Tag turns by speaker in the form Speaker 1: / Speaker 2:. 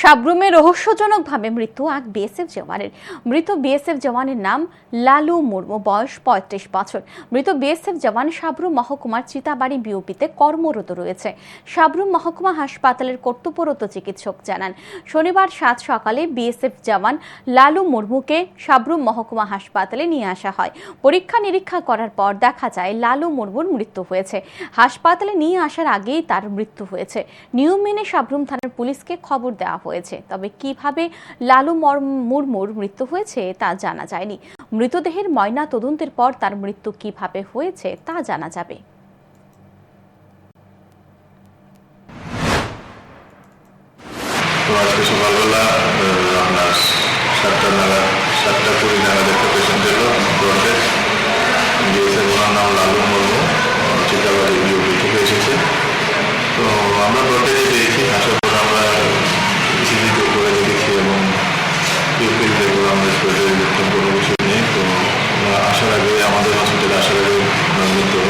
Speaker 1: সাব্রুমে রহস্যজনকভাবে মৃত্যু এক বিএসএফ জওয়ানের। মৃত বিএসএফ জওয়ানের নাম লালু মুর্মু, বয়স পঁয়ত্রিশ বছর। মৃত বিএসএফ জওয়ান সাবরুম মহকুমার চিতাবাড়ি বিউপিতে কর্মরত রয়েছে। সাবরুম মহকুমা হাসপাতালের কর্তব্যরত চিকিৎসক জানান, শনিবার সাত সকালে বিএসএফ জওয়ান লালু মুর্মুকে সাবরুম মহকুমা হাসপাতালে নিয়ে আসা হয়। পরীক্ষা নিরীক্ষা করার পর দেখা যায় লালু মুর্মুর মৃত্যু হয়েছে। হাসপাতালে নিয়ে আসার আগেই তার মৃত্যু হয়েছে। নিয়ম মেনে সাবরুম থানার পুলিশকে খবর দেওয়া হয়েছে। তবে কীভাবে লালু মর- মুর্মুর মৃত্যু হয়েছে তা জানা যায়নি। মৃতদেহের ময়না তদন্তের পর তার মৃত্যু কীভাবে হয়েছে তা জানা যাবে।
Speaker 2: সাতটা নাগাদ, সাতটা কুড়ি নাগাদ একটা পেশেন্ট এলো ওনার নাম লালু। আসার আগে আমাদের হসপিটালে আসার আগে